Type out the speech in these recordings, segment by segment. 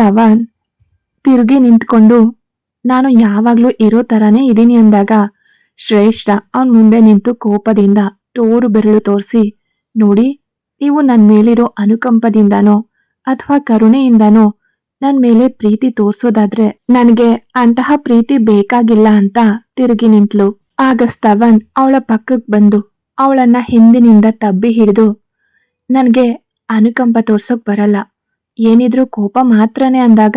ಸ್ತವನ್ ತಿರುಗಿ ನಿಂತ್ಕೊಂಡು, ನಾನು ಯಾವಾಗ್ಲೂ ಇರೋ ತರಾನೇ ಇದ್ದೀನಿ ಅಂದಾಗ, ಶ್ರೇಷ್ಠ ಅವನ್ ಮುಂದೆ ನಿಂತು ಕೋಪದಿಂದ ತೋರು ಬೆರಳು ತೋರಿಸಿ, ನೋಡಿ ನೀವು ನನ್ನ ಮೇಲಿರೋ ಅನುಕಂಪದಿಂದನೋ ಅಥವಾ ಕರುಣೆಯಿಂದನೋ ನನ್ನ ಮೇಲೆ ಪ್ರೀತಿ ತೋರ್ಸೋದಾದ್ರೆ ನನಗೆ ಅಂತಹ ಪ್ರೀತಿ ಬೇಕಾಗಿಲ್ಲ ಅಂತ ತಿರುಗಿ ನಿಂತ್ಲು. ಆಗ ಸ್ತವನ್ ಅವಳ ಪಕ್ಕಕ್ ಬಂದು ಅವಳನ್ನ ಹಿಂದಿನಿಂದ ತಬ್ಬಿ ಹಿಡಿದು, ನನಗೆ ಅನುಕಂಪ ತೋರ್ಸೋಕ್ ಬರಲ್ಲ. ಏನಿದ್ರು ಕೋಪ ಮಾತ್ರನೇ ಅಂದಾಗ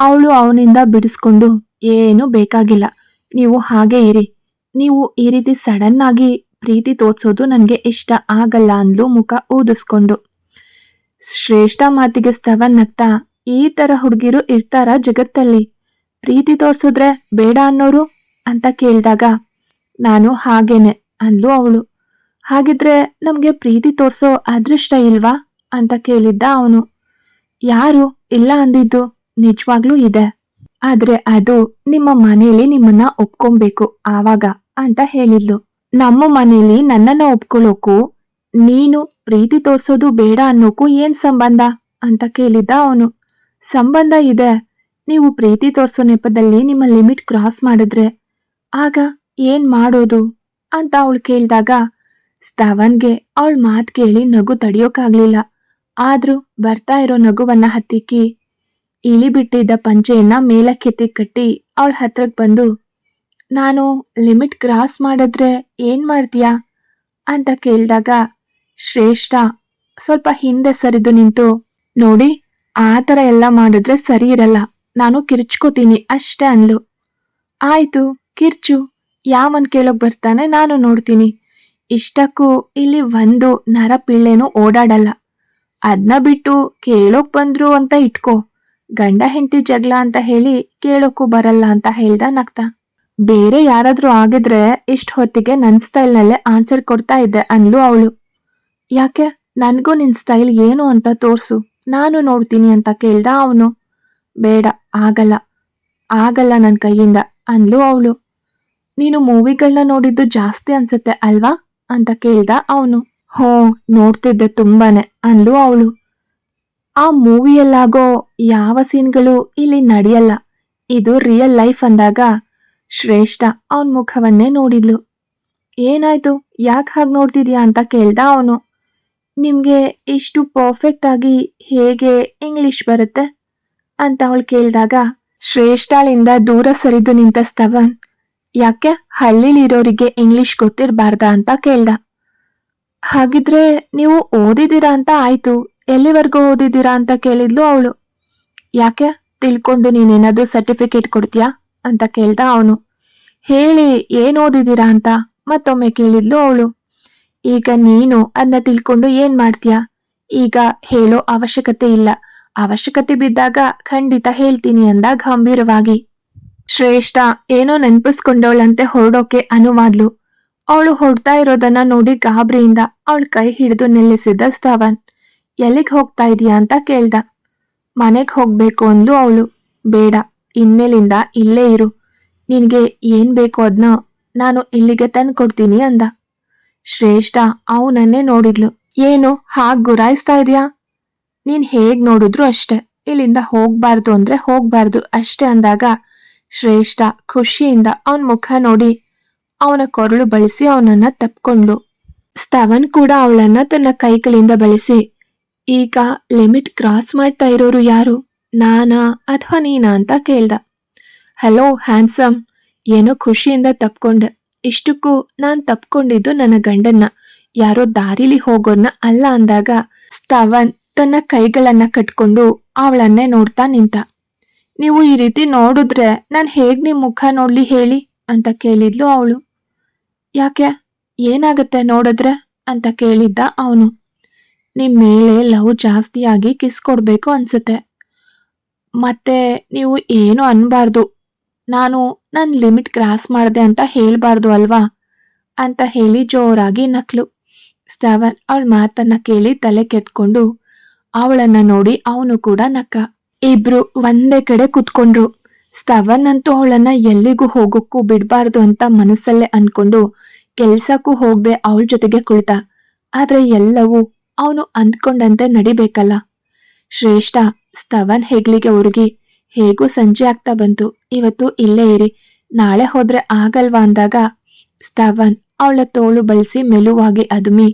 ಅವಳು ಅವನಿಂದ ಬಿಡಿಸ್ಕೊಂಡು, ಏನೂ ಬೇಕಾಗಿಲ್ಲ, ನೀವು ಹಾಗೆ ಇರಿ. ನೀವು ಈ ರೀತಿ ಸಡನ್ ಆಗಿ ಪ್ರೀತಿ ತೋರ್ಸೋದು ನನಗೆ ಇಷ್ಟ ಆಗಲ್ಲ ಅಂದ್ಲು ಮುಖ ಊದಿಸ್ಕೊಂಡು. ಶ್ರೇಷ್ಠ ಮಾತಿಗೆ ಸ್ತವನ್ ನಗ್ತಾ, ಈ ತರ ಹುಡುಗಿರು ಇರ್ತಾರ ಜಗತ್ತಲ್ಲಿ. ಪ್ರೀತಿ ತೋರಿಸಿದ್ರೆ ಬೇಡ ಅನ್ನೋರು? ಅಂತ ಕೇಳಿದಾಗ, ನಾನು ಹಾಗೇನೆ ಅಂದ್ಲು ಅವಳು. ಹಾಗಿದ್ರೆ ನಮಗೆ ಪ್ರೀತಿ ತೋರ್ಸೋ ಅದೃಷ್ಟ ಇಲ್ವಾ? ಅಂತ ಕೇಳಿದ್ದ ಅವನು. ಯಾರು ಇಲ್ಲ ಅಂದಿದ್ದು ನಿಜವಾಗ್ಲೂ ಇದೆ. ಆದ್ರೆ ಅದು ನಿಮ್ಮ ಮನೆಯಲ್ಲಿ ನಿಮ್ಮನ್ನ ಒಪ್ಕೊಬೇಕು ಆವಾಗ ಅಂತ ಹೇಳಿದ್ಲು. ನಮ್ಮ ಮನೆಯಲ್ಲಿ ನನ್ನನ್ನ ಒಪ್ಕೊಳ್ಳೋಕು ನೀನು ಪ್ರೀತಿ ತೋರ್ಸೋದು ಬೇಡ ಅನ್ನೋಕು ಏನ್ ಸಂಬಂಧ ಅಂತ ಕೇಳಿದ್ದ ಅವನು. ಸಂಬಂಧ ಇದೆ, ನೀವು ಪ್ರೀತಿ ತೋರ್ಸೋ ನೆಪದಲ್ಲಿ ನಿಮ್ಮ ಲಿಮಿಟ್ ಕ್ರಾಸ್ ಮಾಡಿದ್ರೆ. ಆಗ ಏನ್ ಮಾಡೋದು ಅಂತ ಅವಳು ಕೇಳಿದಾಗ, ಸ್ತವನ್ಗೆ ಅವಳ ಮಾತ್ ಕೇಳಿ ನಗು ತಡಿಯೋಕಾಗ್ಲಿಲ್ಲ. ಆದ್ರೂ ಬರ್ತಾ ಇರೋ ನಗುವನ್ನ ಹತ್ತಿಕ್ಕಿ ಇಳಿಬಿಟ್ಟಿದ್ದ ಪಂಚೆಯನ್ನ ಮೇಲಕ್ಕೆತ್ತಿ ಕಟ್ಟಿ ಅವಳ ಹತ್ರಕ್ ಬಂದು, ನಾನು ಲಿಮಿಟ್ ಕ್ರಾಸ್ ಮಾಡಿದ್ರೆ ಏನ್ ಮಾಡ್ತೀಯಾ? ಅಂತ ಕೇಳಿದಾಗ, ಶ್ರೇಷ್ಠ, ಸ್ವಲ್ಪ ಹಿಂದೆ ಸರಿದು ನಿಂತು, ನೋಡಿ, ಆ ಥರ ಎಲ್ಲ ಮಾಡಿದ್ರೆ ಸರಿ ಇರಲ್ಲ, ನಾನು ಕಿರ್ಚ್ಕೋತೀನಿ ಅಷ್ಟೇ ಅನ್ಲು ಆಯ್ತು, ಕಿರ್ಚು, ಯಾವನ್ ಕೇಳೋಕ್ ಬರ್ತಾನೆ ನಾನು ನೋಡ್ತೀನಿ. ಇಷ್ಟಕ್ಕೂ ಇಲ್ಲಿ ಒಂದು ನರ ಪಿಳ್ಳೆನೂ ಓಡಾಡಲ್ಲ. ಅದ್ನ ಬಿಟ್ಟು ಕೇಳೋಕ್ ಬಂದ್ರು ಅಂತ ಇಟ್ಕೋ. ಗಂಡ ಹೆಂಡತಿ ಜಗಳ ಅಂತ ಹೇಳಿ ಕೇಳೋಕ್ಕೂ ಬರಲ್ಲ ಅಂತ ಹೇಳ್ದ ನಗ್ತಾ. ಬೇರೆ ಯಾರಾದ್ರೂ ಆಗಿದ್ರೆ ಇಷ್ಟ ಹೊತ್ತಿಗೆ ನನ್ನ ಸ್ಟೈಲ್ನಲ್ಲೇ ಆನ್ಸರ್ ಕೊಡ್ತಾ ಇದ್ದೆ ಅನ್ಲು ಅವಳು. ಯಾಕೆ? ನನಗೂ ನಿನ್ ಸ್ಟೈಲ್ ಏನು ಅಂತ ತೋರ್ಸು. ನಾನು ನೋಡ್ತೀನಿ ಅಂತ ಕೇಳ್ದ ಅವನು. ಬೇಡ, ಆಗಲ್ಲ. ಆಗಲ್ಲ ನನ್ನ ಕೈಯಿಂದ ಅಂದ್ಲು ಅವಳು. ನೀನು ಮೂವಿಗಳನ್ನ ನೋಡಿದ್ದು ಜಾಸ್ತಿ ಅನ್ಸುತ್ತೆ ಅಲ್ವಾ? ಅಂತ ಕೇಳ್ದ ಅವನು. ಹೋ, ನೋಡ್ತಿದ್ದೆ ತುಂಬಾನೇ, ಅಂದ್ಲು ಅವಳು. ಆ ಮೂವಿಯಲ್ಲಾಗೋ ಯಾವ ಸೀನ್ಗಳು ಇಲ್ಲಿ ನಡೆಯಲ್ಲ, ಇದು ರಿಯಲ್ ಲೈಫ್ ಅಂದಾಗ ಶ್ರೇಷ್ಠ ಅವನ ಮುಖವನ್ನೇ ನೋಡಿದ್ಲು. ಏನಾಯ್ತು, ಯಾಕೆ ಹಾಗೆ ನೋಡ್ತಿದ್ಯಾ ಅಂತ ಕೇಳ್ದ ಅವನು. ನಿಮಗೆ ಇಷ್ಟು ಪರ್ಫೆಕ್ಟ್ ಆಗಿ ಹೇಗೆ ಇಂಗ್ಲಿಷ್ ಬರುತ್ತೆ? ಅಂತ ಅವಳು ಕೇಳಿದಾಗ, ಶ್ರೇಷ್ಠಾಳಿಂದ ದೂರ ಸರಿದು ನಿಂತ ಸ್ತವನ್, ಯಾಕೆ ಹಳ್ಳಿಲಿರೋರಿಗೆ ಇಂಗ್ಲಿಷ್ ಗೊತ್ತಿರಬಾರ್ದಾ ಅಂತ ಕೇಳ್ದ. ಹಾಗಿದ್ರೆ ನೀವು ಓದಿದ್ದೀರಾ ಅಂತ ಆಯ್ತು. ಎಲ್ಲಿವರೆಗೂ ಓದಿದ್ದೀರಾ ಅಂತ ಕೇಳಿದ್ಲು ಅವಳು. ಯಾಕೆ? ತಿಳ್ಕೊಂಡು ನೀನೇನಾದ್ರೂ ಸರ್ಟಿಫಿಕೇಟ್ ಕೊಡ್ತೀಯಾ? ಅಂತ ಕೇಳ್ದ ಅವನು. ಹೇಳಿ, ಏನ್ ಓದಿದ್ದೀರಾ ಅಂತ ಮತ್ತೊಮ್ಮೆ ಕೇಳಿದ್ಲು ಅವಳು. ಈಗ ನೀನು ಅದನ್ನ ತಿಳ್ಕೊಂಡು ಏನ್ ಮಾಡ್ತೀಯ? ಈಗ ಹೇಳೋ ಅವಶ್ಯಕತೆ ಇಲ್ಲ. ಅವಶ್ಯಕತೆ ಬಿದ್ದಾಗ ಖಂಡಿತ ಹೇಳ್ತೀನಿ ಅಂದ ಗಂಭೀರವಾಗಿ. ಶ್ರೇಷ್ಠ, ಏನೋ ನೆನಪಿಸ್ಕೊಂಡವಳಂತೆ ಹೊರಡೋಕೆ ಅನುವಾದ್ಲು. ಅವಳು ಹೊಡ್ತಾ ಇರೋದನ್ನ ನೋಡಿ ಗಾಬರಿಯಿಂದ ಅವಳ ಕೈ ಹಿಡಿದು ನಿಲ್ಲಿಸಿದ್ದ ಸ್ತವನ್ ಎಲ್ಲಿಗೆ ಹೋಗ್ತಾ ಇದೀಯಾ ಅಂತ ಕೇಳ್ದ. ಮನೆಗೆ ಹೋಗ್ಬೇಕು ಅಂದ್ಲು ಅವಳು. ಬೇಡ, ಇನ್ಮೇಲಿಂದ ಇಲ್ಲೇ ಇರು. ನಿನಗೆ ಏನ್ ಬೇಕು ಅದನ್ನ ನಾನು ಇಲ್ಲಿಗೆ ತಂದ್ಕೊಡ್ತೀನಿ ಅಂದ. ಶ್ರೇಷ್ಠ ಅವನನ್ನೇ ನೋಡಿದ್ಲು. ಏನು, ಹಾಗ್ ಗುರಾಯಿಸ್ತಾ ಇದೀಯಾ? ನೀನ್ ಹೇಗ್ ನೋಡಿದ್ರು ಅಷ್ಟೆ. ಇಲ್ಲಿಂದ ಹೋಗ್ಬಾರ್ದು ಅಂದ್ರೆ ಹೋಗ್ಬಾರ್ದು ಅಷ್ಟೇ ಅಂದಾಗ ಶ್ರೇಷ್ಠ ಖುಷಿಯಿಂದ ಅವನ್ ಮುಖ ನೋಡಿ ಅವನ ಕೊರಳು ಬಳಸಿ ಅವನನ್ನ ತಪ್ಕೊಂಡ್ಲು ಸ್ತವನ್ ಕೂಡ ಅವಳನ್ನ ತನ್ನ ಕೈಗಳಿಂದ ಬಳಸಿ, ಈಗ ಲಿಮಿಟ್ ಕ್ರಾಸ್ ಮಾಡ್ತಾ ಇರೋರು ಯಾರು? ನಾನಾ ಅಥವಾ ನೀನಾ ಅಂತ ಕೇಳ್ದ. Hello, handsome. ಏನೋ ಖುಷಿಯಿಂದ ತಪ್ಕೊಂಡೆ. ಇಷ್ಟಕ್ಕೂ ನಾನು ತಪ್ಕೊಂಡಿದ್ದು ನನ್ನ ಗಂಡನ್ನ. ಯಾರೋ ದಾರಿಲಿ ಹೋಗೋರ್ನ ಅಲ್ಲ ಅಂದಾಗ ಸ್ತವನ್ ತನ್ನ ಕೈಗಳನ್ನ ಕಟ್ಕೊಂಡು ಅವಳನ್ನೇ ನೋಡ್ತಾ ನಿಂತ. ನೀವು ಈ ರೀತಿ ನೋಡಿದ್ರೆ ನಾನು ಹೇಗ್ ನಿಮ್ ಮುಖ ನೋಡ್ಲಿ ಹೇಳಿ? ಅಂತ ಕೇಳಿದ್ಲು ಅವಳು. ಯಾಕೆ, ಏನಾಗತ್ತೆ ನೋಡಿದ್ರೆ? ಅಂತ ಕೇಳಿದ್ದ ಅವನು. ನಿಮ್ಮ ಮೇಲೆ ಲವ್ ಜಾಸ್ತಿಯಾಗಿ ಕಿಸ್ ಕೊಡಬೇಕು ಅನ್ಸುತ್ತೆ. ಮತ್ತೆ ನೀವು ಏನು ಅನ್ಬಾರ್ದು. ನಾನು ನನ್ನ ಲಿಮಿಟ್ ಕ್ರಾಸ್ ಮಾಡಿದೆ ಅಂತ ಹೇಳಬಾರ್ದು ಅಲ್ವಾ? ಅಂತ ಹೇಳಿ ಜೋರಾಗಿ ನಕ್ಲು. ಸ್ಟವನ್ ಅವಳ ಮಾತನ್ನ ಕೇಳಿ ತಲೆ ಕೆತ್ಕೊಂಡು ಅವಳನ್ನ ನೋಡಿ ಅವನು ಕೂಡ ನಕ್ಕ. ಇಬ್ರು ಒಂದೇ ಕಡೆ ಕುತ್ಕೊಂಡ್ರು. ಸ್ತವನ್ ಅಂತೂ ಅವಳನ್ನ ಎಲ್ಲಿಗೂ ಹೋಗೋಕ್ಕೂ ಬಿಡಬಾರ್ದು ಅಂತ ಮನಸ್ಸಲ್ಲೇ ಅನ್ಕೊಂಡು ಕೆಲ್ಸಕ್ಕೂ ಹೋಗದೆ ಅವಳ ಜೊತೆಗೆ ಕುಳಿತ. ಆದ್ರೆ ಎಲ್ಲವೂ ಅವನು ಅಂದ್ಕೊಂಡಂತೆ ನಡಿಬೇಕಲ್ಲ. ಶ್ರೇಷ್ಠ, ಸ್ತವನ್ ಹೆಗ್ಲಿಗೆ ಉರುಗಿ ಹೇಗೂ ಸಂಜೆ ಆಗ್ತಾ ಬಂತು. ಇವತ್ತು ಇಲ್ಲೇ ಇರಿ. ನಾಳೆ ಹೋದ್ರೆ ಆಗಲ್ವಾ ಅಂದಾಗ ಸ್ತವನ್ ಅವಳ ತೋಳು ಬಳಸಿ ಮೆಲುವಾಗಿ ಅದುಮಿ,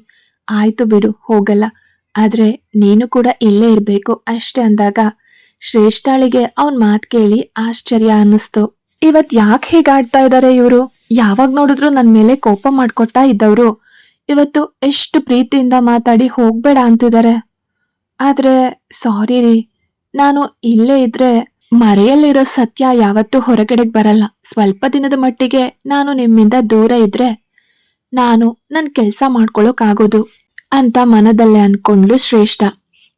ಆಯ್ತು ಬಿಡು, ಹೋಗಲ್ಲ. ಆದ್ರೆ ನೀನು ಕೂಡ ಇಲ್ಲೇ ಇರಬೇಕು ಅಷ್ಟೇ ಅಂದಾಗ ಶ್ರೇಷ್ಠಾಳಿಗೆ ಅವನ್ ಮಾತ್ ಕೇಳಿ ಆಶ್ಚರ್ಯ ಅನ್ನಿಸ್ತು. ಇವತ್ ಯಾಕೆ ಹೀಗಾಡ್ತಾ ಇದ್ದಾರೆ ಇವರು? ಯಾವಾಗ ನೋಡಿದ್ರು ನನ್ ಮೇಲೆ ಕೋಪ ಮಾಡ್ಕೊಳ್ತಾ ಇದ್ದವ್ರು. ಇವತ್ತು ಎಷ್ಟು ಪ್ರೀತಿಯಿಂದ ಮಾತಾಡಿ ಹೋಗ್ಬೇಡ ಅಂತಿದ್ದಾರೆ ಆದ್ರೆ, ಸಾರಿ ರೀ. ನಾನು ಇಲ್ಲೇ ಇದ್ರೆ ಮರೆಯಲ್ಲಿರೋ ಸತ್ಯ ಯಾವತ್ತೂ ಹೊರಗಡೆಗೆ ಬರಲ್ಲ. ಸ್ವಲ್ಪ ದಿನದ ಮಟ್ಟಿಗೆ ನಾನು ನಿಮ್ಮಿಂದ ದೂರ ಇದ್ರೆ ನಾನು ನನ್ನ ಕೆಲಸ ಮಾಡ್ಕೊಳ್ಳೋಕ್ಕಾಗೋದು ಅಂತ ಮನದಲ್ಲೇ ಅನ್ಕೊಂಡ್ಲು ಶ್ರೇಷ್ಠ.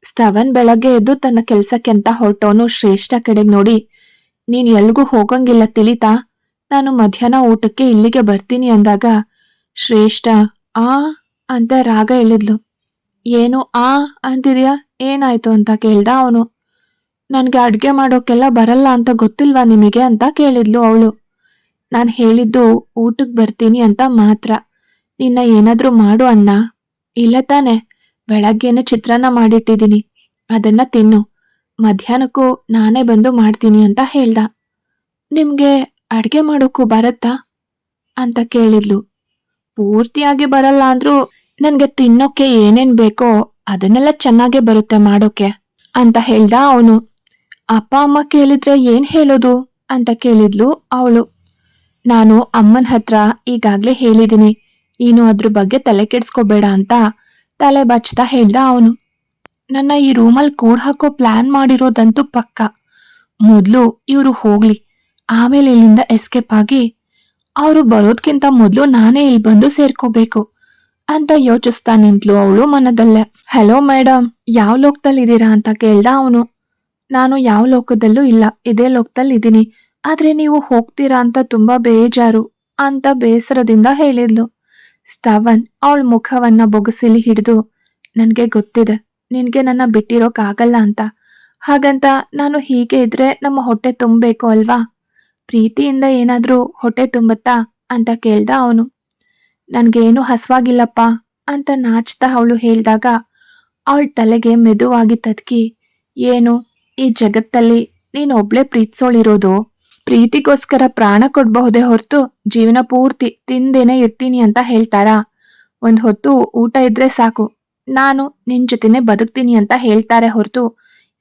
ಸ್ತವನ್ ಬೆಳಗ್ಗೆ ಎದ್ದು ತನ್ನ ಕೆಲ್ಸಕ್ಕೆ ಅಂತ ಹೊರಟವನು ಶ್ರೇಷ್ಠ ಕಡೆಗ್ ನೋಡಿ, ನೀನ್ ಎಲ್ಗೂ ಹೋಗಂಗಿಲ್ಲ ತಿಳಿತಾ ನಾನು ಮಧ್ಯಾಹ್ನ ಊಟಕ್ಕೆ ಇಲ್ಲಿಗೆ ಬರ್ತೀನಿ ಅಂದಾಗ, ಶ್ರೇಷ್ಠ, ಆ? ಅಂತ ರಾಗ ಹೇಳಿದ್ಲು. ಏನು ಆ? ಅಂತಿದ್ಯಾ? ಏನಾಯ್ತು? ಅಂತ ಕೇಳ್ದ ಅವನು. ನನ್ಗೆ ಅಡ್ಗೆ ಮಾಡೋಕೆಲ್ಲ ಬರಲ್ಲ ಅಂತ ಗೊತ್ತಿಲ್ವಾ ನಿಮಗೆ? ಅಂತ ಕೇಳಿದ್ಲು ಅವಳು. ನಾನ್ ಹೇಳಿದ್ದು ಊಟಕ್ ಬರ್ತೀನಿ ಅಂತ ಮಾತ್ರ. ನಿನ್ನ ಏನಾದರೂ ಮಾಡು ಅನ್ನ ಇಲ್ಲ ತಾನೆ. ಬೆಳಗ್ಗೆನೆ ಚಿತ್ರಾನ್ನ ಮಾಡಿಟ್ಟಿದ್ದೀನಿ. ಅದನ್ನ ತಿನ್ನು. ಮಧ್ಯಾಹ್ನಕ್ಕೂ ನಾನೇ ಬಂದು ಮಾಡ್ತೀನಿ ಅಂತ ಹೇಳ್ದ. ನಿಮ್ಗೆ ಅಡ್ಗೆ ಮಾಡೋಕ್ಕೂ ಬರತ್ತಾ? ಅಂತ ಕೇಳಿದ್ಲು. ಪೂರ್ತಿಯಾಗಿ ಬರಲ್ಲ ಅಂದ್ರೂ ನನ್ಗೆ ತಿನ್ನೋಕೆ ಏನೇನ್ ಬೇಕೋ ಅದನ್ನೆಲ್ಲ ಚೆನ್ನಾಗೇ ಬರುತ್ತೆ ಮಾಡೋಕೆ ಅಂತ ಹೇಳ್ದ ಅವನು. ಅಪ್ಪ, ಅಮ್ಮ ಕೇಳಿದ್ರೆ ಏನ್ ಹೇಳೋದು? ಅಂತ ಕೇಳಿದ್ಲು ಅವಳು. ನಾನು ಅಮ್ಮನ ಹತ್ರ ಈಗಾಗ್ಲೇ ಹೇಳಿದೀನಿ ನೀನು ಅದ್ರ ಬಗ್ಗೆ ತಲೆ ಕೆಡ್ಸ್ಕೋಬೇಡ ಅಂತ ತಲೆ ಬಚ್ತಾ ಹೇಳ್ದ ಅವನು, ನನ್ನ ಈ ರೂಮಲ್ಲಿ ಕೂಡ್ ಹಾಕೋ ಪ್ಲಾನ್ ಮಾಡಿರೋದಂತೂ ಪಕ್ಕ. ಮೊದಲು ಇವರು ಹೋಗ್ಲಿ. ಆಮೇಲೆ ಇಲ್ಲಿಂದ ಎಸ್ಕೇಪ್ ಆಗಿ ಅವರು ಬರೋದ್ಕಿಂತ ಮೊದಲು ನಾನೇ ಇಲ್ಲಿ ಬಂದು ಸೇರ್ಕೋಬೇಕು ಅಂತ ಯೋಚಿಸ್ತಾ ನಿಂತ್ಲು ಅವಳು ಮನದಲ್ಲೇ. ಹಲೋ ಮೇಡಮ್ ಯಾವ ಲೋಕದಲ್ಲಿ ಇದ್ದೀರಾ? ಅಂತ ಕೇಳ್ದ ಅವನು. ನಾನು ಯಾವ ಲೋಕದಲ್ಲೂ ಇಲ್ಲ. ಇದೇ ಲೋಕದಲ್ಲಿ ಇದ್ದೀನಿ. ಆದ್ರೆ ನೀವು ಹೋಗ್ತೀರಾ ಅಂತ ತುಂಬಾ ಬೇಜಾರು ಅಂತ ಬೇಸರದಿಂದ ಹೇಳಿದ್ಲು. ಸ್ತವನ್ ಅವಳ ಮುಖವನ್ನ ಬೊಗಸಿಲಿ ಹಿಡಿದು, ನನಗೆ ಗೊತ್ತಿದೆ, ನಿನಗೆ ನನ್ನ ಬಿಟ್ಟಿರೋಕ್ ಆಗಲ್ಲ ಅಂತ. ಹಾಗಂತ ನಾನು ಹೀಗೆ ಇದ್ರೆ ನಮ್ಮ ಹೊಟ್ಟೆ ತುಂಬಬೇಕು ಅಲ್ವಾ? ಪ್ರೀತಿಯಿಂದ ಏನಾದರೂ ಹೊಟ್ಟೆ ತುಂಬುತ್ತಾ? ಅಂತ ಕೇಳ್ದ ಅವನು. ನನ್ಗೇನು ಹಸ್ವಾಗಿಲ್ಲಪ್ಪ ಅಂತ ನಾಚ್ತಾ ಅವಳು ಹೇಳಿದಾಗ, ಅವಳ ತಲೆಗೆ ಮೆದುವಾಗಿ ತದ್ಕಿ, ಏನು, ಈ ಜಗತ್ತಲ್ಲಿ ನೀನು ಒಬ್ಳೆ ಪ್ರೀತಿಸೋಳಿರೋದು? ಪ್ರೀತಿಗೋಸ್ಕರ ಪ್ರಾಣ ಕೊಡಬಹುದೇ ಹೊರತು ಜೀವನ ಪೂರ್ತಿ ತಿಂದೇನೆ ಇರ್ತೀನಿ ಅಂತ ಹೇಳ್ತಾರಾ? ಒಂದ್ ಹೊತ್ತು ಊಟ ಇದ್ರೆ ಸಾಕು. ನಾನು ನಿನ್ ಜೊತೆನೆ ಬದುಕ್ತೀನಿ ಅಂತ ಹೇಳ್ತಾರೆ ಹೊರತು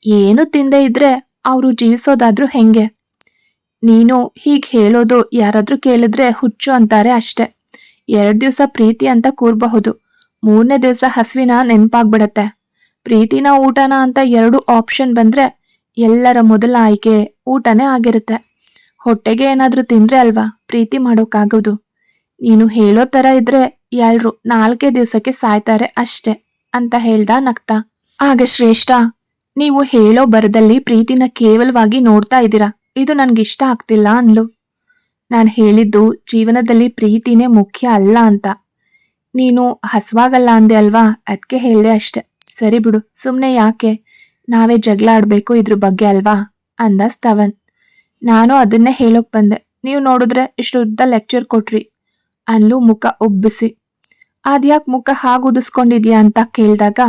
ಏನು ತಿಂದೆ ಇದ್ರೆ ಅವರು ಜೀವಿಸೋದಾದ್ರೂ ಹೆಂಗೆ? ನೀನು ಹೀಗ್ ಹೇಳೋದು ಯಾರಾದ್ರೂ ಕೇಳಿದ್ರೆ ಹುಚ್ಚು ಅಂತಾರೆ ಅಷ್ಟೆ. ಎರಡ್ ದಿವಸ ಪ್ರೀತಿ ಅಂತ ಕೂರ್ಬಹುದು. ಮೂರನೇ ದಿವಸ ಹಸುವಿನ ನೆನ್ಪಾಗ್ಬಿಡತ್ತೆ. ಪ್ರೀತಿನ ಊಟನ ಅಂತ ಎರಡು ಆಪ್ಷನ್ ಬಂದ್ರೆ ಎಲ್ಲರ ಮೊದಲ ಆಯ್ಕೆ ಊಟನೇ ಆಗಿರುತ್ತೆ. ಹೊಟ್ಟೆಗೆ ಏನಾದ್ರೂ ತಿಂದ್ರೆ ಅಲ್ವಾ? ಪ್ರೀತಿ ಮಾಡೋಕ್ಕಾಗೋದು. ನೀನು ಹೇಳೋ ತರ ಇದ್ರೆ ಎಲ್ರು ನಾಲ್ಕೇ ದಿವಸಕ್ಕೆ ಸಾಯ್ತಾರೆ ಅಷ್ಟೆ ಅಂತ ಹೇಳ್ದ ನಗ್ತಾ. ಆಗ ಶ್ರೇಷ್ಠ, ನೀವು ಹೇಳೋ ಬರದಲ್ಲಿ ಪ್ರೀತಿನ ಕೇವಲವಾಗಿ ನೋಡ್ತಾ ಇದ್ದೀರಾ? ಇದು ನನ್ಗೆ ಇಷ್ಟ ಆಗ್ತಿಲ್ಲ ಅಂದ್ಲು. ನಾನು ಹೇಳಿದ್ದು ಜೀವನದಲ್ಲಿ ಪ್ರೀತಿನೇ ಮುಖ್ಯ ಅಲ್ಲ ಅಂತ. ನೀನು ಹಸುವಾಗಲ್ಲ ಅಂದೆ ಅಲ್ವಾ? ಅದಕ್ಕೆ ಹೇಳ್ದೆ ಅಷ್ಟೆ. ಸರಿ ಬಿಡು ಸುಮ್ಮನೆ ಯಾಕೆ? ನಾವೇ ಜಗಳ ಆಡಬೇಕು ಇದ್ರ ಬಗ್ಗೆ ಅಲ್ವಾ? ಅಂದ ಸ್ತವನ್. ನಾನು ಅದನ್ನೇ ಹೇಳೋಕ್ ಬಂದೆ. ನೀವು ನೋಡಿದ್ರೆ ಇಷ್ಟು ಉದ್ದ ಲೆಕ್ಚರ್ ಕೊಟ್ರಿ. ಅಲ್ಲೂ ಮುಖ ಉಬ್ಬಿಸಿ. ಅದ್ಯಾಕ್ ಮುಖ ಹಾಗೆ ಉದಿಸ್ಕೊಂಡಿದ್ಯಾ ಅಂತ ಕೇಳಿದಾಗ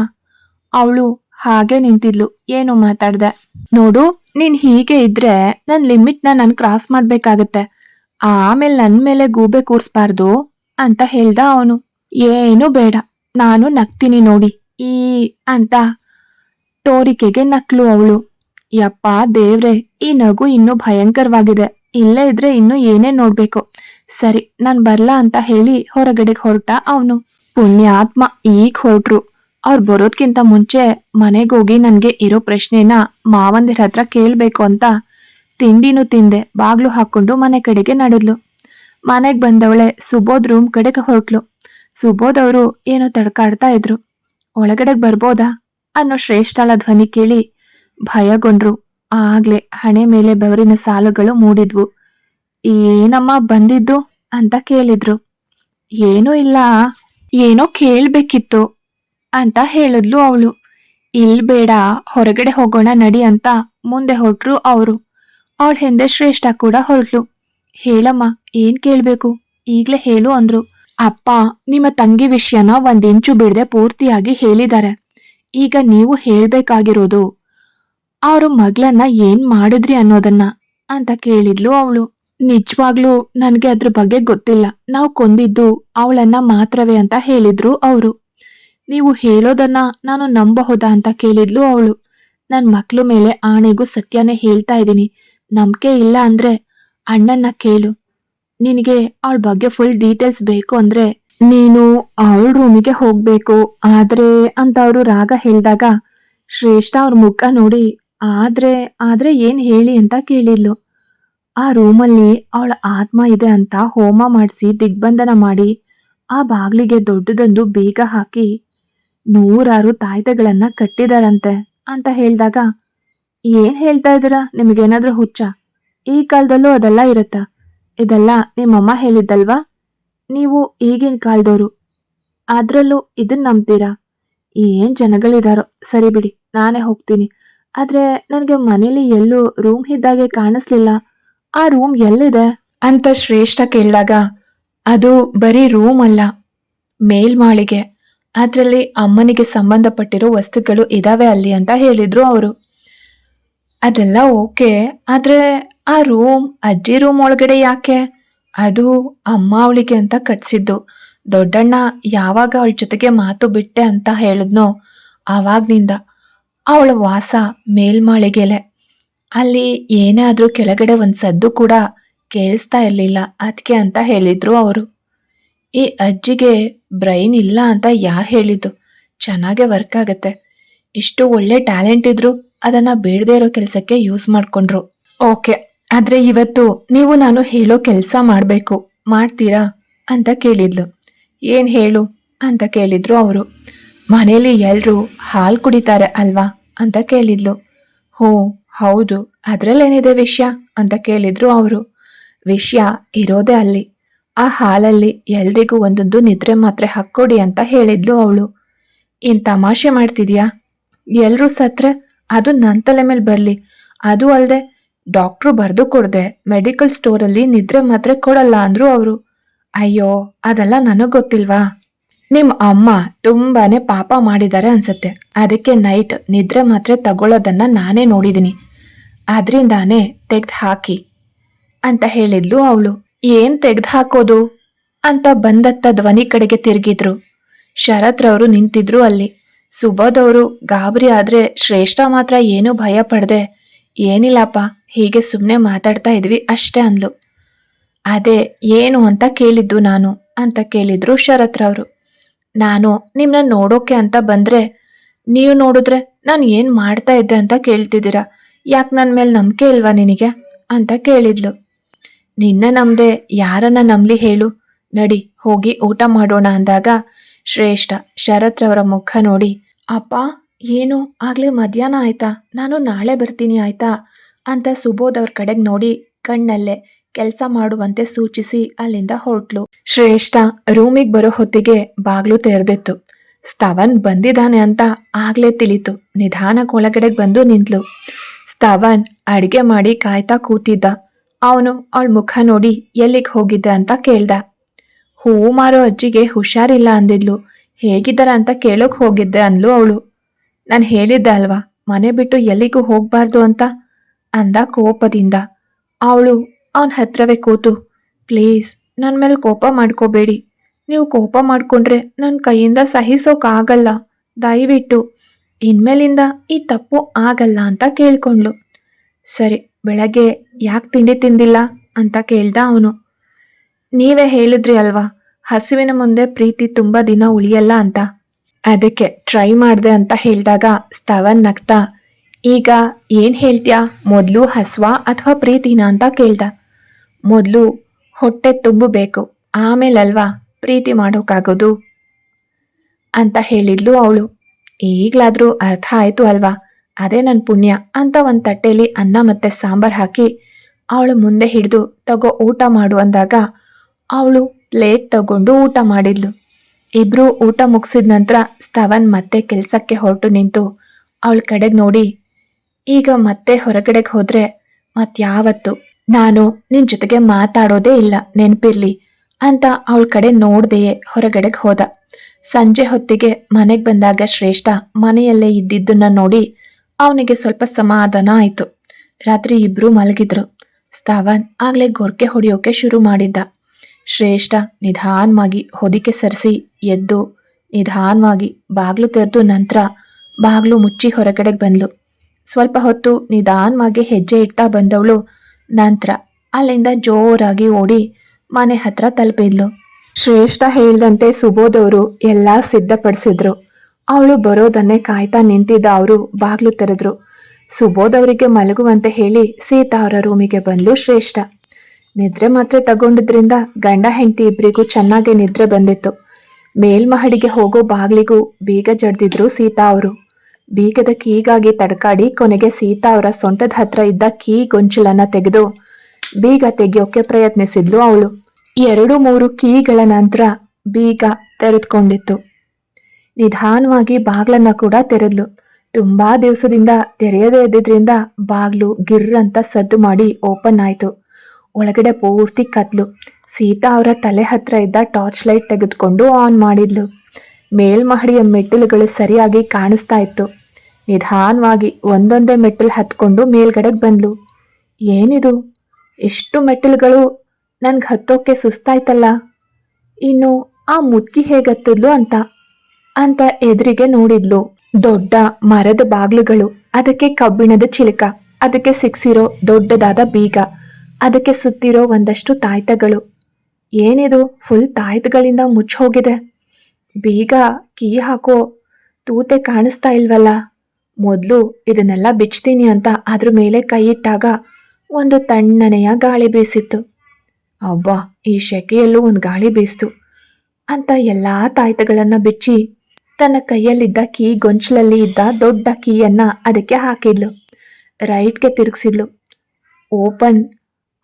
ಅವಳು ಹಾಗೆ ನಿಂತಿದ್ಲು. ಏನು ಮಾತಾಡ್ದೆ? ನೋಡು, ನೀನ್ ಹೀಗೆ ಇದ್ರೆ ನನ್ನ ಲಿಮಿಟ್ನ ನಾನು ಕ್ರಾಸ್ ಮಾಡ್ಬೇಕಾಗತ್ತೆ. ಆಮೇಲೆ ನನ್ ಮೇಲೆ ಗೂಬೆ ಕೂರಿಸ್ಬಾರ್ದು ಅಂತ ಹೇಳ್ದ ಅವನು. ಏನು ಬೇಡ, ನಾನು ನಗ್ತೀನಿ ನೋಡಿ ಈ ಅಂತ ತೋರಿಕೆಗೆ ನಕ್ಲು ಅವಳು. ಯಪ್ಪ, ದೇವ್ರೆ, ಈ ನಗು ಇನ್ನೂ ಭಯಂಕರವಾಗಿದೆ. ಇಲ್ಲೇ ಇದ್ರೆ ಇನ್ನು ಏನೇ ನೋಡ್ಬೇಕು? ಸರಿ, ನಾನ್ ಬರ್ಲಾ ಅಂತ ಹೇಳಿ ಹೊರಗಡೆಗೆ ಹೊರಟ ಅವನು. ಪುಣ್ಯಾತ್ಮ ಈಗ ಹೊರಟ್ರು. ಅವ್ರು ಬರೋದ್ಕಿಂತ ಮುಂಚೆ ಮನೆಗೋಗಿ ನನ್ಗೆ ಇರೋ ಪ್ರಶ್ನೆನ ಮಾವಂದಿರ ಹತ್ರ ಕೇಳ್ಬೇಕು ಅಂತ ತಿಂಡಿನೂ ತಿಂದೆ, ಬಾಗ್ಲು ಹಾಕೊಂಡು ಮನೆ ಕಡೆಗೆ ನಡೆದ್ಲು. ಮನೆಗ್ ಬಂದವಳೆ ಸುಬೋದ್ ರೂಮ್ ಕಡೆಗೆ ಹೊರಟ್ಲು. ಸುಬೋದ್ ಅವರು ಏನೋ ತಡ್ಕಾಡ್ತಾ ಇದ್ರು. ಒಳಗಡೆಗ್ ಬರ್ಬೋದಾ? ಅನ್ನೋ ಶ್ರೇಷ್ಠಳ ಧ್ವನಿ ಕೇಳಿ ಭಯಗೊಂಡ್ರು. ಆಗ್ಲೇ ಹಣೆ ಮೇಲೆ ಬೆವರಿನ ಸಾಲುಗಳು ಮೂಡಿದ್ವು. ಏನಮ್ಮ ಬಂದಿದ್ದು ಅಂತ ಕೇಳಿದ್ರು. ಏನೂ ಇಲ್ಲ. ಏನೋ ಕೇಳ್ಬೇಕಿತ್ತು ಅಂತ ಹೇಳಿದ್ಲು ಅವಳು. ಇಲ್ ಬೇಡ, ಹೊರಗಡೆ ಹೋಗೋಣ ನಡಿ ಅಂತ ಮುಂದೆ ಹೊರಟ್ರು ಅವರು. ಅವಳ ಹಿಂದೆ ಶ್ರೇಷ್ಠ ಕೂಡ ಹೊರಟ್ಲು. ಹೇಳಮ್ಮ, ಏನ್ ಕೇಳ್ಬೇಕು? ಈಗ್ಲೇ ಹೇಳು ಅಂದ್ರು. ಅಪ್ಪ, ನಿಮ್ಮ ತಂಗಿ ವಿಷಯನ ಒಂದಿಂಚು ಬಿಡದೆ ಪೂರ್ತಿಯಾಗಿ ಹೇಳಿದ್ದಾರೆ. ಈಗ ನೀವು ಹೇಳ್ಬೇಕಾಗಿರೋದು ಅವ್ರ ಮಗಳನ್ನ ಏನ್ ಮಾಡಿದ್ರಿ ಅನ್ನೋದನ್ನ ಅಂತ ಕೇಳಿದ್ಲು ಅವಳು. ನಿಜವಾಗ್ಲೂ ನನಗೆ ಅದ್ರ ಬಗ್ಗೆ ಗೊತ್ತಿಲ್ಲ. ನಾವು ಕೊಂದಿದ್ದು ಅವಳನ್ನ ಮಾತ್ರವೇ ಅಂತ ಹೇಳಿದ್ರು ಅವರು. ನೀವು ಹೇಳೋದನ್ನ ನಾನು ನಂಬಬಹುದಾ ಅಂತ ಕೇಳಿದ್ಲು ಅವಳು. ನನ್ನ ಮಕ್ಳು ಮೇಲೆ ಆಣೆಗೂ ಸತ್ಯನೇ ಹೇಳ್ತಾ ಇದ್ದೀನಿ. ನಂಬಿಕೆ ಇಲ್ಲ ಅಂದ್ರೆ ಅಣ್ಣನ್ನ ಕೇಳು. ನಿನಗೆ ಅವಳ ಬಗ್ಗೆ ಫುಲ್ ಡೀಟೇಲ್ಸ್ ಬೇಕು ಅಂದ್ರೆ ನೀನು ಅವಳ ರೂಮಿಗೆ ಹೋಗ್ಬೇಕು. ಆದ್ರೆ ಅಂತ ಅವರು ರಾಗ ಹೇಳಿದಾಗ ಶ್ರೇಷ್ಠ ಅವ್ರ ಮುಖ ನೋಡಿ ಆದ್ರೆ ಆದ್ರೆ ಏನ್ ಹೇಳಿ ಅಂತ ಕೇಳಿದ್ಲು. ಆ ರೂಮಲ್ಲಿ ಅವಳ ಆತ್ಮ ಇದೆ ಅಂತ ಹೋಮ ಮಾಡಿಸಿ ದಿಗ್ಬಂಧನ ಮಾಡಿ ಆ ಬಾಗ್ಲಿಗೆ ದೊಡ್ಡದೊಂದು ಬೀಗ ಹಾಕಿ, ನೂರಾರು ತಾಯ್ತೆಗಳನ್ನ ಕಟ್ಟಿದಾರಂತೆ ಅಂತ ಹೇಳಿದಾಗ, ಏನ್ ಹೇಳ್ತಾ ಇದ್ದೀರಾ? ನಿಮಗೇನಾದ್ರೂ ಹುಚ್ಚ? ಈ ಕಾಲದಲ್ಲೂ ಅದೆಲ್ಲ ಇರುತ್ತಾ? ಇದೆಲ್ಲ ನಿಮ್ಮಮ್ಮ ಹೇಳಿದ್ದಲ್ವಾ? ನೀವು ಈಗಿನ ಕಾಲದವರು ಅದರಲ್ಲೂ ಇದನ್ನ ನಂಬ್ತೀರಾ? ಏನ್ ಜನಗಳಿದಾರೋ, ಸರಿ ಬಿಡಿ, ನಾನೇ ಹೋಗ್ತೀನಿ. ಆದ್ರೆ ನನಗೆ ಮನೇಲಿ ಎಲ್ಲೂ ರೂಮ್ ಇದ್ದಾಗೆ ಕಾಣಿಸ್ಲಿಲ್ಲ. ಆ ರೂಮ್ ಎಲ್ಲಿದೆ? ಅಂತ ಶ್ರೇಷ್ಠ ಕೇಳಿದಾಗ, ಅದು ಬರೀ ರೂಮ್ ಅಲ್ಲ, ಮೇಲ್ಮಾಳಿಗೆ. ಅದರಲ್ಲಿ ಅಮ್ಮನಿಗೆ ಸಂಬಂಧಪಟ್ಟಿರೋ ವಸ್ತುಗಳು ಇದಾವೆ ಅಲ್ಲಿ ಅಂತ ಹೇಳಿದ್ರು ಅವರು. ಅದೆಲ್ಲ ಓಕೆ, ಆದ್ರೆ ಆ ರೂಮ್ ಅಜ್ಜಿ ರೂಮ್ ಒಳಗಡೆ ಯಾಕೆ? ಅದು ಅಮ್ಮ ಅವಳಿಗೆ ಅಂತ ಕಟ್ಸಿದ್ದು. ದೊಡ್ಡಣ್ಣ ಯಾವಾಗ ಅವಳ ಜೊತೆಗೆ ಮಾತು ಬಿಟ್ಟೆ ಅಂತ ಹೇಳಿದ್ನೋ, ಆವಾಗ್ನಿಂದ. ಅವಳ ವಾಸ ಮೇಲ್ಮಾಳಿಗೆಲೆ. ಅಲ್ಲಿ ಏನಾದರೂ ಕೆಳಗಡೆ ಒಂದು ಸದ್ದು ಕೂಡ ಕೇಳಿಸ್ತಾ ಇರಲಿಲ್ಲ. ಅದಕ್ಕೆ ಅಂತ ಹೇಳಿದ್ರು ಅವರು. ಈ ಅಜ್ಜಿಗೆ ಬ್ರೈನ್ ಇಲ್ಲ ಅಂತ ಯಾರು ಹೇಳಿದ್ದು? ಚೆನ್ನಾಗೆ ವರ್ಕ್ ಆಗತ್ತೆ. ಇಷ್ಟು ಒಳ್ಳೆ ಟ್ಯಾಲೆಂಟ್ ಇದ್ರು ಅದನ್ನ ಬೇಡದೇ ಇರೋ ಕೆಲಸಕ್ಕೆ ಯೂಸ್ ಮಾಡ್ಕೊಂಡ್ರು. ಓಕೆ, ಆದ್ರೆ ಇವತ್ತು ನೀವು ನಾನು ಹೇಳೋ ಕೆಲಸ ಮಾಡಬೇಕು. ಮಾಡ್ತೀರಾ? ಅಂತ ಕೇಳಿದ್ಲು. ಏನು ಹೇಳು? ಅಂತ ಕೇಳಿದ್ರು ಅವರು. ಮನೇಲಿ ಎಲ್ರು ಹಾಲು ಕುಡಿತಾರೆ ಅಲ್ವಾ ಅಂತ ಕೇಳಿದ್ಲು. ಹ್ಞೂ ಹೌದು, ಅದರಲ್ಲೇನಿದೆ ವಿಷಯ ಅಂತ ಕೇಳಿದ್ರು ಅವರು. ವಿಷಯ ಇರೋದೇ ಅಲ್ಲಿ. ಆ ಹಾಲಲ್ಲಿ ಎಲ್ರಿಗೂ ಒಂದೊಂದು ನಿದ್ರೆ ಮಾತ್ರೆ ಹಾಕ್ಕೊಡಿ ಅಂತ ಹೇಳಿದ್ಲು ಅವಳು. ಏನ್ ತಮಾಷೆ ಮಾಡ್ತಿದ್ಯಾ? ಎಲ್ಲರೂ ಸತ್ರೆ, ಅದು ನನ್ನ ತಲೆ ಮೇಲೆ ಬರಲಿ. ಅದು ಅಲ್ಲದೆ ಡಾಕ್ಟ್ರು ಬರೆದು ಕೊಡದೆ, ಮೆಡಿಕಲ್ ಸ್ಟೋರಲ್ಲಿ ನಿದ್ರೆ ಮಾತ್ರೆ ಕೊಡಲ್ಲ ಅಂದ್ರು ಅವರು. ಅಯ್ಯೋ, ಅದೆಲ್ಲ ನನಗೆ ಗೊತ್ತಿಲ್ವಾ? ನಿಮ್ ಅಮ್ಮ ತುಂಬಾನೇ ಪಾಪ ಮಾಡಿದ್ದಾರೆ ಅನ್ಸುತ್ತೆ. ಅದಕ್ಕೆ ನೈಟ್ ನಿದ್ರೆ ಮಾತ್ರೆ ತಗೊಳ್ಳೋದನ್ನ ನಾನೇ ನೋಡಿದೀನಿ. ಅದರಿಂದಾನೇ ತೆಗ್ದು ಹಾಕಿ. ಅಂತ ಹೇಳಿದ್ಲು ಅವಳು. ಏನ್ ತೆಗ್ದು ಹಾಕೋದು? ಅಂತ ಬಂದತ್ತ ಧ್ವನಿ ಕಡೆಗೆ ತಿರುಗಿದ್ರು. ಶರತ್ ರವರು ನಿಂತಿದ್ರು ಅಲ್ಲಿ. ಸುಬೋದವರು ಗಾಬರಿ ಆದ್ರೆ ಶ್ರೇಷ್ಠ ಮಾತ್ರ ಏನು ಭಯ ಪಡ್ದೆ. ಏನಿಲ್ಲಪ್ಪ, ಹೀಗೆ ಸುಮ್ಮನೆ ಮಾತಾಡ್ತಾ ಇದ್ವಿ ಅಷ್ಟೇ ಅಂದ್ಲು. ಅದೇ, ಏನು ಅಂತ ಕೇಳಿದ್ದು ನಾನು ಅಂತ ಕೇಳಿದ್ರು ಶರತ್ ರವರು. ನಾನು ನಿಮ್ಮನ್ನ ನೋಡೋಕೆ ಅಂತ ಬಂದ್ರೆ ನೀವು ನೋಡಿದ್ರೆ ನಾನು ಏನ್ ಮಾಡ್ತಾ ಇದ್ದೆ ಅಂತ ಕೇಳ್ತಿದ್ದೀರಾ? ಯಾಕೆ ನನ್ನ ಮೇಲೆ ನಂಬಿಕೆ ಇಲ್ವಾ ನಿನಗೆ? ಅಂತ ಕೇಳಿದ್ಲು. ನಿನ್ನ ನಮ್ದೆ ಯಾರನ್ನ ನಂಬಲಿ ಹೇಳು. ನಡಿ, ಹೋಗಿ ಊಟ ಮಾಡೋಣ ಅಂದಾಗ ಶ್ರೇಷ್ಠ ಶರತ್ ರವರ ಮುಖ ನೋಡಿ, ಅಪ್ಪ, ಏನು? ಆಗ್ಲೇ ಮಧ್ಯಾಹ್ನ ಆಯ್ತಾ? ನಾನು ನಾಳೆ ಬರ್ತೀನಿ ಆಯ್ತಾ? ಅಂತ ಸುಬೋಧ್ ಅವ್ರ ಕಡೆಗೆ ನೋಡಿ ಕಣ್ಣಲ್ಲೇ ಕೆಲಸ ಮಾಡುವಂತೆ ಸೂಚಿಸಿ ಅಲ್ಲಿಂದ ಹೊರಟ್ಲು. ಶ್ರೇಷ್ಠ ರೂಮಿಗೆ ಬರೋ ಹೊತ್ತಿಗೆ ಬಾಗ್ಲು ತೆರೆದಿತ್ತು. ಸ್ತವನ್ ಬಂದಿದ್ದಾನೆ ಅಂತ ಆಗ್ಲೇ ತಿಳಿತು. ನಿಧಾನ ಒಳಗಡೆ ಬಂದು ನಿಂತ್ಲು. ಸ್ತವನ್ ಅಡಿಗೆ ಮಾಡಿ ಕಾಯ್ತಾ ಕೂತಿದ್ದ. ಅವನು ಅವಳ ಮುಖ ನೋಡಿ ಎಲ್ಲಿಗೆ ಹೋಗಿದ್ದೆ ಅಂತ ಕೇಳ್ದ. ಹೂವು ಮಾರೋ ಅಜ್ಜಿಗೆ ಹುಷಾರಿಲ್ಲ ಅಂದಿದ್ಲು. ಹೇಗಿದ್ದಾರ ಅಂತ ಕೇಳೋಕ್ ಹೋಗಿದ್ದೆ ಅಂದ್ಲು ಅವಳು. ನಾನು ಹೇಳಿದ್ದೆ ಅಲ್ವಾ, ಮನೆ ಬಿಟ್ಟು ಎಲ್ಲಿಗೂ ಹೋಗ್ಬಾರ್ದು ಅಂತ ಅಂದ ಕೋಪದಿಂದ. ಅವಳು ಅವನ ಹತ್ರವೇ ಕೂತು, ಪ್ಲೀಸ್ ನನ್ನ ಮೇಲೆ ಕೋಪ ಮಾಡ್ಕೋಬೇಡಿ. ನೀವು ಕೋಪ ಮಾಡಿಕೊಂಡ್ರೆ ನನ್ನ ಕೈಯಿಂದ ಸಹಿಸೋಕ್ಕಾಗಲ್ಲ ದಯವಿಟ್ಟು, ಇನ್ಮೇಲಿಂದ ಈ ತಪ್ಪು ಆಗಲ್ಲ ಅಂತ ಕೇಳ್ಕೊಂಡ್ಳು. ಸರಿ, ಬೆಳಗ್ಗೆ ಯಾಕೆ ತಿಂಡಿ ತಿಂದಿಲ್ಲ? ಅಂತ ಕೇಳ್ದ ಅವನು. ನೀವೇ ಹೇಳಿದ್ರಿ ಅಲ್ವಾ, ಹಸುವಿನ ಮುಂದೆ ಪ್ರೀತಿ ತುಂಬ ದಿನ ಉಳಿಯಲ್ಲ ಅಂತ. ಅದಕ್ಕೆ ಟ್ರೈ ಮಾಡಿದೆ ಅಂತ ಹೇಳಿದಾಗ ಸ್ತವನ್ ನಗ್ತಾ, ಈಗ ಏನು ಹೇಳ್ತ್ಯಾ? ಮೊದಲು ಹಸುವ ಅಥವಾ ಪ್ರೀತಿನ? ಅಂತ ಕೇಳ್ದ. ಮೊದಲು ಹೊಟ್ಟೆ ತುಂಬಬೇಕು, ಆಮೇಲಲ್ವಾ ಪ್ರೀತಿ ಮಾಡೋಕ್ಕಾಗೋದು ಅಂತ ಹೇಳಿದ್ಲು ಅವಳು. ಈಗಲಾದರೂ ಅರ್ಥ ಆಯಿತು ಅಲ್ವಾ? ಅದೇ ನನ್ನ ಪುಣ್ಯ ಅಂತ ಒಂದು ತಟ್ಟೆಯಲ್ಲಿ ಅನ್ನ ಮತ್ತೆ ಸಾಂಬಾರ್ ಹಾಕಿ ಅವಳು ಮುಂದೆ ಹಿಡಿದು ತಗೋ ಊಟ ಮಾಡು ಅಂದಾಗ ಅವಳು ಪ್ಲೇಟ್ ತಗೊಂಡು ಊಟ ಮಾಡಿದ್ಲು. ಇಬ್ರು ಊಟ ಮುಗಿಸಿದ ನಂತರ ಸ್ತವನ್ ಮತ್ತೆ ಕೆಲಸಕ್ಕೆ ಹೊರಟು ನಿಂತು ಅವಳ ಕಡೆಗೆ ನೋಡಿ, ಈಗ ಮತ್ತೆ ಹೊರಗಡೆಗೆ ಹೋದ್ರೆ ಮತ್ಯಾವತ್ತು? ನಾನು ನಿನ್ ಜೊತೆಗೆ ಮಾತಾಡೋದೇ ಇಲ್ಲ, ನೆನ್ಪಿರ್ಲಿ ಅಂತ ಅವಳ ಕಡೆ ನೋಡ್ದೆಯೇ ಹೊರಗಡೆಗೆ ಹೋದ. ಸಂಜೆ ಹೊತ್ತಿಗೆ ಮನೆಗೆ ಬಂದಾಗ ಶ್ರೇಷ್ಠ ಮನೆಯಲ್ಲೇ ಇದ್ದಿದ್ದನ್ನ ನೋಡಿ ಅವನಿಗೆ ಸ್ವಲ್ಪ ಸಮಾಧಾನ ಆಯಿತು. ರಾತ್ರಿ ಇಬ್ರು ಮಲಗಿದ್ರು. ಸ್ತಾವನ್ ಆಗ್ಲೇ ಗೊರ್ಕೆ ಹೊಡೆಯೋಕೆ ಶುರು ಮಾಡಿದ್ದ. ಶ್ರೇಷ್ಠ ನಿಧಾನವಾಗಿ ಹೊದಿಕೆ ಸರಿಸಿ ಎದ್ದು ನಿಧಾನವಾಗಿ ಬಾಗ್ಲು ತೆರೆದು ನಂತರ ಬಾಗ್ಲು ಮುಚ್ಚಿ ಹೊರಗಡೆಗೆ ಬಂದ್ಲು. ಸ್ವಲ್ಪ ಹೊತ್ತು ನಿಧಾನವಾಗಿ ಹೆಜ್ಜೆ ಇಡ್ತಾ ಬಂದವಳು ನಂತರ ಅಲ್ಲಿಂದ ಜೋರಾಗಿ ಓಡಿ ಮನೆ ಹತ್ರ ತಲುಪಿದ್ಲು. ಶ್ರೇಷ್ಠ ಹೇಳ್ದಂತೆ ಸುಬೋಧವರು ಎಲ್ಲ ಸಿದ್ಧಪಡಿಸಿದ್ರು. ಅವಳು ಬರೋದನ್ನೇ ಕಾಯ್ತಾ ನಿಂತಿದ್ದ ಅವರು ಬಾಗ್ಲು ತೆರೆದ್ರು. ಸುಬೋಧ್ ಅವರಿಗೆ ಮಲಗುವಂತೆ ಹೇಳಿ ಸೀತಾ ಅವರ ರೂಮಿಗೆ ಬಂದ್ಲು ಶ್ರೇಷ್ಠ. ನಿದ್ರೆ ಮಾತ್ರ ತಗೊಂಡಿದ್ರಿಂದ ಗಂಡ ಹೆಂಡತಿ ಇಬ್ಬರಿಗೂ ಚೆನ್ನಾಗಿ ನಿದ್ರೆ ಬಂದಿತ್ತು. ಮೇಲ್ಮಹಡಿಗೆ ಹೋಗೋ ಬಾಗ್ಲಿಗೂ ಬೀಗ ಜಡ್ದಿದ್ರು ಸೀತಾ ಅವರು. ಬೀಗದ ಕೀಗಾಗಿ ತಡಕಾಡಿ ಕೊನೆಗೆ ಸೀತಾ ಅವರ ಸೊಂಟದ ಹತ್ರ ಇದ್ದ ಕೀ ಗೊಂಚಲನ್ನ ತೆಗೆದು ಬೀಗ ತೆಗೆಯೋಕೆ ಪ್ರಯತ್ನಿಸಿದ್ಲು ಅವಳು. ಎರಡು ಮೂರು ಕೀಗಳ ನಂತರ ಬೀಗ ತೆರೆದುಕೊಂಡಿತ್ತು. ನಿಧಾನವಾಗಿ ಬಾಗ್ಲನ್ನ ಕೂಡ ತೆರೆದ್ಲು. ತುಂಬಾ ದಿವಸದಿಂದ ತೆರೆಯದೇ ಇದ್ದಿದ್ರಿಂದ ಬಾಗ್ಲು ಗಿರ್ರ್ ಅಂತ ಸದ್ದು ಮಾಡಿ ಓಪನ್ ಆಯ್ತು. ಒಳಗಡೆ ಪೂರ್ತಿ ಕತ್ಲು ಸೀತಾ ಅವರ ತಲೆ ಹತ್ರ ಇದ್ದ ಟಾರ್ಚ್ ಲೈಟ್ ತೆಗೆದುಕೊಂಡು ಆನ್ ಮಾಡಿದ್ಲು. ಮೇಲ್ಮಹಡಿಯ ಮೆಟ್ಟಿಲುಗಳು ಸರಿಯಾಗಿ ಕಾಣಿಸ್ತಾ ಇತ್ತು. ನಿಧಾನವಾಗಿ ಒಂದೊಂದೇ ಮೆಟ್ಟಿಲು ಹತ್ಕೊಂಡು ಮೇಲ್ಗಡೆಗೆ ಬಂದ್ಲು. ಏನಿದು? ಎಷ್ಟು ಮೆಟ್ಟಿಲುಗಳು? ನನ್ಗೆ ಹತ್ತೋಕೆ ಸುಸ್ತಾಯ್ತಲ್ಲ. ಇನ್ನು ಆ ಮುದ್ಕಿ ಹೇಗತ್ತಿದ್ಲು ಅಂತ? ಅಂತ ಎದುರಿಗೆ ನೋಡಿದ್ಲು ದೊಡ್ಡ ಮರದ ಬಾಗ್ಲುಗಳು. ಅದಕ್ಕೆ ಕಬ್ಬಿಣದ ಚಿಲಕ. ಅದಕ್ಕೆ ಸಿಕ್ಸಿರೋ ದೊಡ್ಡದಾದ ಬೀಗ. ಅದಕ್ಕೆ ಸುತ್ತಿರೋ ಒಂದಷ್ಟು ತಾಯ್ತಗಳು. ಏನಿದು? ಫುಲ್ ತಾಯ್ತಗಳಿಂದ ಮುಚ್ಚ ಹೋಗಿದೆ. ಬೀಗ ಕೀ ಹಾಕೋ ತೂತೆ ಕಾಣಿಸ್ತಾ ಇಲ್ವಲ್ಲ? ಮೊದಲು ಇದನ್ನೆಲ್ಲ ಬಿಚ್ತೀನಿ ಅಂತ ಅದ್ರ ಮೇಲೆ ಕೈ ಇಟ್ಟಾಗ ಒಂದು ತಣ್ಣನೆಯ ಗಾಳಿ ಬೀಸಿತ್ತು. ಅಬ್ಬಾ ಈ ಶೆಕೆಯಲ್ಲೂ ಒಂದು ಗಾಳಿ ಬೀಸ್ತು ಅಂತ ಎಲ್ಲ ತಾಯ್ತಗಳನ್ನು ಬಿಚ್ಚಿ ತನ್ನ ಕೈಯಲ್ಲಿದ್ದ ಕೀ ಗೊಂಚಲಲ್ಲಿ ಇದ್ದ ದೊಡ್ಡ ಕೀಯನ್ನ ಅದಕ್ಕೆ ಹಾಕಿದ್ಲು. ರೈಟ್ಗೆ ತಿರುಗಿಸಿದ್ಲು. ಓಪನ್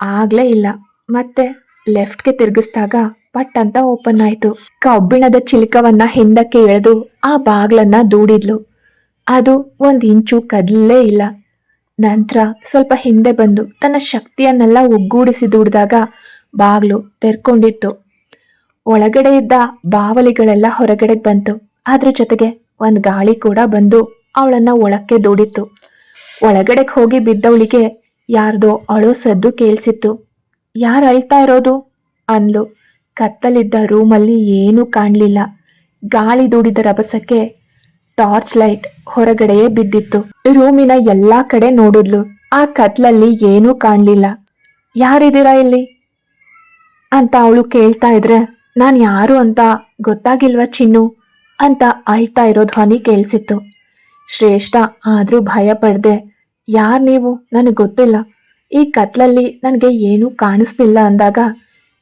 ಆಗಲೇ ಇಲ್ಲ. ಮತ್ತೆ ಲೆಫ್ಟ್ಗೆ ತಿರುಗಿಸಿದಾಗ ಪಟ್ ಅಂತ ಓಪನ್ ಆಯ್ತು. ಕಬ್ಬಿಣದ ಚಿಲಕವನ್ನ ಹಿಂದಕ್ಕೆ ಎಳೆದು ಆ ಬಾಗ್ಲನ್ನ ದೂಡಿದ್ಲು. ಅದು ಒಂದ್ ಇಂಚು ಕದಲೇ ಇಲ್ಲ. ನಂತರ ಸ್ವಲ್ಪ ಹಿಂದೆ ಬಂದು ತನ್ನ ಶಕ್ತಿಯನ್ನೆಲ್ಲ ಒಗ್ಗೂಡಿಸಿ ದೂಡಿದಾಗ ಬಾಗ್ಲು ತೆರ್ಕೊಂಡಿತ್ತು. ಒಳಗಡೆ ಇದ್ದ ಬಾವಲಿಗಳೆಲ್ಲ ಹೊರಗಡೆಗೆ ಬಂತು. ಅದ್ರ ಜೊತೆಗೆ ಒಂದು ಗಾಳಿ ಕೂಡ ಬಂದು ಅವಳನ್ನ ಒಳಕ್ಕೆ ದೂಡಿತ್ತು. ಒಳಗಡೆಗೆ ಹೋಗಿ ಬಿದ್ದವಳಿಗೆ ಯಾರ್ದೋ ಅಳೋ ಸದ್ದು ಕೇಳಿಸಿತ್ತು. ಯಾರು ಅಳ್ತಾ ಇರೋದು? ಅಂದ್ಲು. ಕತ್ತಲಿದ್ದ ರೂಮಲ್ಲಿ ಏನೂ ಕಾಣಲಿಲ್ಲ. ಗಾಳಿ ದೂಡಿದ ರಭಸಕ್ಕೆ ಟಾರ್ಚ್ ಲೈಟ್ ಹೊರಗಡೆಯೇ ಬಿದ್ದಿತ್ತು. ರೂಮಿನ ಎಲ್ಲಾ ಕಡೆ ನೋಡಿದ್ಲು. ಆ ಕತ್ಲಲ್ಲಿ ಏನೂ ಕಾಣಲಿಲ್ಲ. ಯಾರಿದ್ದೀರಾ ಇಲ್ಲಿ? ಅಂತ ಅವಳು ಕೇಳ್ತಾ ಇದ್ರೆ, ನಾನು ಯಾರು ಅಂತ ಗೊತ್ತಾಗಿಲ್ವಾ ಚಿನ್ನು? ಅಂತ ಅಳ್ತಾ ಇರೋ ಧ್ವನಿ ಕೇಳಿಸಿತ್ತು. ಶ್ರೇಷ್ಠ ಆದರೂ ಭಯ ಪಡ್ದೆ, ಯಾರ್ ನೀವು? ನನಗೆ ಗೊತ್ತಿಲ್ಲ. ಈ ಕತ್ಲಲ್ಲಿ ನನಗೆ ಏನೂ ಕಾಣಿಸ್ತಿಲ್ಲ ಅಂದಾಗ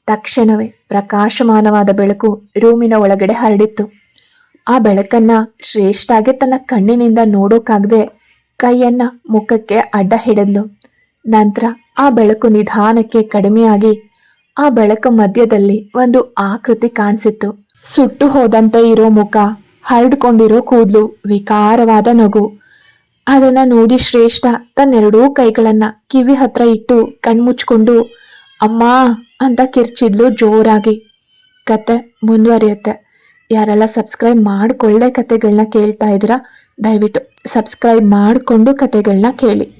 ತಕ್ಷಣವೇ ಪ್ರಕಾಶಮಾನವಾದ ಬೆಳಕು ರೂಮಿನ ಒಳಗಡೆ ಹರಡಿತ್ತು. ಆ ಬೆಳಕನ್ನ ಶ್ರೇಷ್ಠಾಗೆ ತನ್ನ ಕಣ್ಣಿನಿಂದ ನೋಡೋಕಾಗದೆ ಕೈಯನ್ನ ಮುಖಕ್ಕೆ ಅಡ್ಡ ಹಿಡಿದ್ಲು. ನಂತರ ಆ ಬೆಳಕು ನಿಧಾನಕ್ಕೆ ಕಡಿಮೆಯಾಗಿ ಆ ಬೆಳಕು ಮಧ್ಯದಲ್ಲಿ ಒಂದು ಆಕೃತಿ ಕಾಣಿಸಿತ್ತು. ಸುಟ್ಟು ಹೋದಂತೆ ಇರೋ ಮುಖ, ಹರಡ್ಕೊಂಡಿರೋ ಕೂದಲು, ವಿಕಾರವಾದ ನಗು. ಅದನ್ನ ನೋಡಿ ಶ್ರೇಷ್ಠ ತನ್ನೆರಡೂ ಕೈಗಳನ್ನ ಕಿವಿ ಹತ್ರ ಇಟ್ಟು ಕಣ್ಮುಚ್ಕೊಂಡು ಅಮ್ಮ ಅಂತ ಕಿರ್ಚಿದ್ಲು ಜೋರಾಗಿ. ಕತೆ ಮುಂದುವರಿಯುತ್ತೆ. ಯಾರೆಲ್ಲ ಸಬ್ಸ್ಕ್ರೈಬ್ ಮಾಡಿಕೊಳ್ಳೆ ಕತೆಗಳನ್ನ ಕೇಳ್ತಾ ಇದ್ದೀರಾ, ದಯವಿಟ್ಟು ಸಬ್ಸ್ಕ್ರೈಬ್ ಮಾಡಿಕೊಂಡು ಕತೆಗಳನ್ನ ಕೇಳಿ.